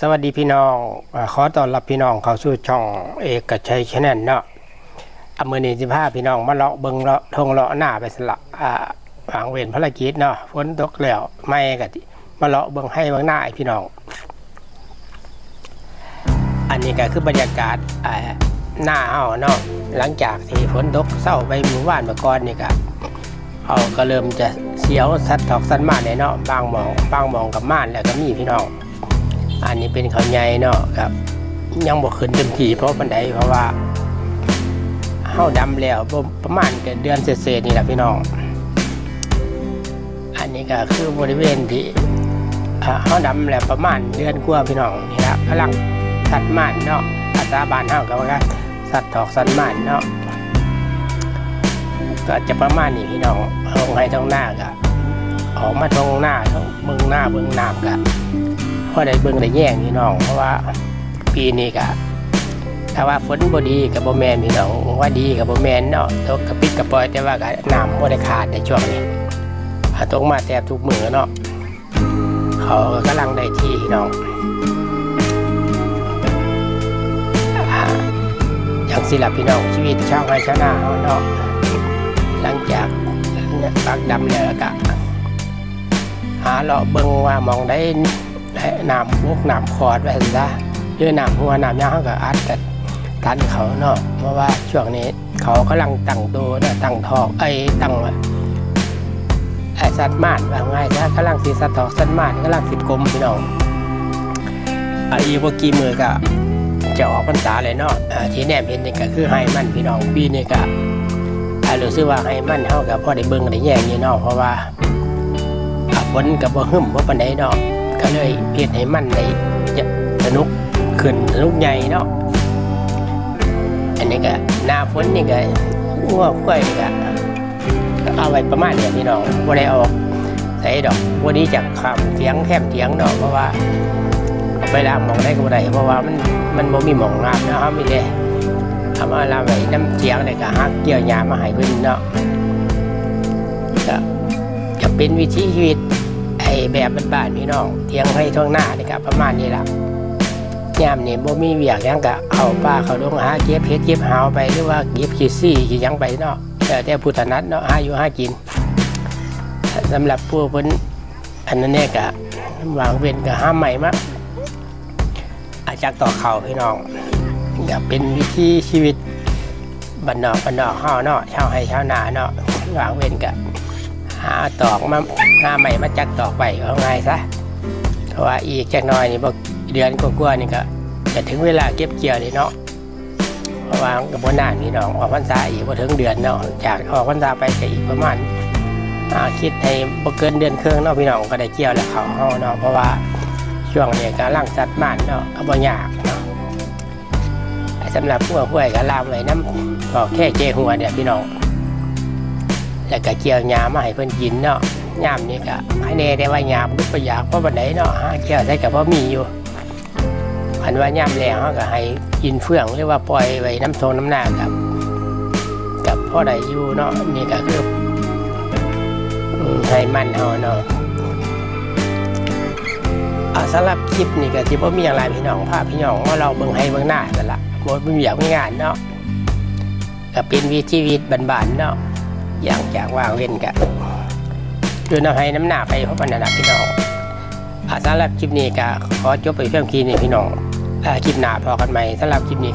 สวัสดีพี่น้องอขอต้อนรับพี่น้องเข้าสู่ช่องเอกชัยชแนลเนาะอำมือนี้สิพาพี่น้องมาเลาะเบิงเลาะทงเลาะหน้าไปสละอ่าวางเวรภารกิจเนาะฝนตกแล้วไม่กะมาเลาะเบิงให้เบิงหน้าให้พี่น้อง อันนี้ก็คือบรรยากาศอ่าหน้าเฮาเนาะหลังจากที่ฝนตกเศร้าไปหมู่บ้านเมื่อก่อนนี่ก็เอาก็เริ่มจะเสียวสัดถอกสันม่านเลยเนาะบางมองบางมองกับม่านแล้วก็มีพี่น้อง อันนี้เป็นเขาวใหญ่เนาะครับ ยังบ่ขึ้นเต็มทีเพราะปันไดเพราะว่าเฮาดำแล้วประมาณเดือนเศษๆนี่แหละพี่น้อง อันนี้ก็คือบริเวณที่อ่าเฮาดำแล้วประมาณเดือนกว่าพี่น้องนี่ละกำลังสัดม่านเนาะภาษาบานเฮาก็ว่าสัดถอกสันม่านเนาะก็จะประมาณนี้พี่น้องลงให้ตรงหน้าก็ออกมาตรงหน้าตรงเบิ่งหน้าเบิ่งน้ำก็ พอได้เบิ่งได้แย่งพี่น้อง เพราะว่าปีนี้ก็ถ้าว่าฝนบ่ดีกับบ่แม่นพี่น้องว่าดีกับบ่แม่นเนาะตกกระปิดกระปอยแต่ว่าก็น้ำบ่ได้ขาดในช่วงนี้อ่าตกมาแทบทุกมือเนาะเขากำลังได้ที่พี่น้องอย่างสิล่ะพี่น้องชีวิตชาวไร่ชาวนาเฮาเนาะหลังจากปักดำแล้วก็หาเลาะเบิ่งว่ามองได้ และน้ำมุกน้ำคอดไว้ซะหรือน้ำหัวน้ำยางเขาก็อัดแต่ทันเขาเนาะเพราะว่าช่วงนี้เขากำลังตั้งโตนะตั้งทอกไอ้ตั้งไอ้สัตว์ม่านว่าง่ายนะกำลังสีสัตว์ทอกสัตว์ม่านกำลังสิกลมพี่น้องอะอีกว่ากี่มือก็จะออกพรรษาเลยเนาะอ่าที่แนมเห็นนี่ก็คือให้มันพี่น้องปีนี้ก็อ่ารู้สึกว่าให้มันเท่ากับพ่อได้เบิ่งได้แย่งอยู่เนาะเพราะว่าฝนกับบ่หึ่มบ่ปานใดเนาะ ก็เลยเพียรให้มันได้สนุกขึ้นสนุกใหญ่เนาะอันนี้ก็หน้าฝนนี่ก็อ้วกล้วยนี่ก็เอาไว้ประมาณเนี้พี่น้องบ่ได้ออกใส่ดอกวันนี้จากคำเถียงแคมเถียงดอกเพราะว่าเอาไปลาหมองได้ก็ได้เพราะว่ามันมันบ่มีหมองงามนะครับมีแต่เอามาล้างไว้น้ำเถียงเนี่ยก็หักเกี่ยวหญ้ามาให้เพิ่นเนาะก็จะเป็นวิถีชีวิต แบบบ้านๆพี่น้องเทียงให้ท่วงหน้านี่ก็ประมาณนี้ละยามนี่บ่มีเวียกยังก็เอาป้าเขาลงหาเก็บเฮ็ดเก็บหาวไปหรือว่าเก็บขี้ซี่ขี้ยังไปเนาะแต่แต่ผู้ถนัดเนาะหาอยู่หากินสำหรับผู้เพิ่นอันนั้นเนี่ยก็วางเว้นก็หาใหม่มาอาจากต่อเข่าพี่น้องก็เป็นวิธีชีวิตบ้านนอกบ้านนอกเฮาเนาะชาวให้ชาวนาเนาะวางเว้นก็ หาตอกมาหาใหม่มาจักตอกไปเอาไงายซะเพราะว่าอีกจักน้อยนี่บอกเดือนกว่าๆนี่ก็จะถึงเวลาเก็บเกี่ยวเลยเนาะเพราะว่ากับบนานี่น้องออกพรรษาอีกพอถึงเดือนเนาะจากออกพรรษาไปก็อีกประมาณอาคิดให้บ่เกินเดือนเครึ่องเนาะพี่น้องก็ได้เกี่ยวแล้วเขาเฮาเนาะเพราะว่าช่วงนี้ก็ล่างสัตว์บ้านเนาะก็บ่ยากเนาะสำหรับพวกห้วยก็ลามไว้น้ำก็แค่เจหัวเนี่ยพี่น้อง แล้วก็เกี่ยวหญ้ามาให้เพิ่นกินเนาะยามนี้ก็ให้แน่ได้ว่าหญ้ามันก็อยากเพราะบันไดเนาะหาเกี่ยวได้ก็บ่มีอยู่อันว่ายามแรงเฮาก็ให้กินเฟื่องหรือว่าปล่อยไว้น้ำทงน้ำหน้าครับ กับพ่อได้อยู่เนาะนี่ก็คือให้มันเฮาเนาะอ่าสำหรับคลิปนี่ก็สิบ่อมีอะไรพี่น้องพาพพี่น้องว่าเราเบิ่งให้เบิ่งหน้ากันละบ่มีอยากมีงานเนาะก็เป็นวิถีชีวิตบ้านๆเนาะ อย่างจากว่างเว้นกันดูน้ำให้น้ำหนาไปเพราะปัญหาพี่น้องอาสำหรับคลิปนี้ก็ขอจบไปเพียงแค่นี้พี่น้องอาคลิปหน้าพอกันไหมสำหรับคลิปนี้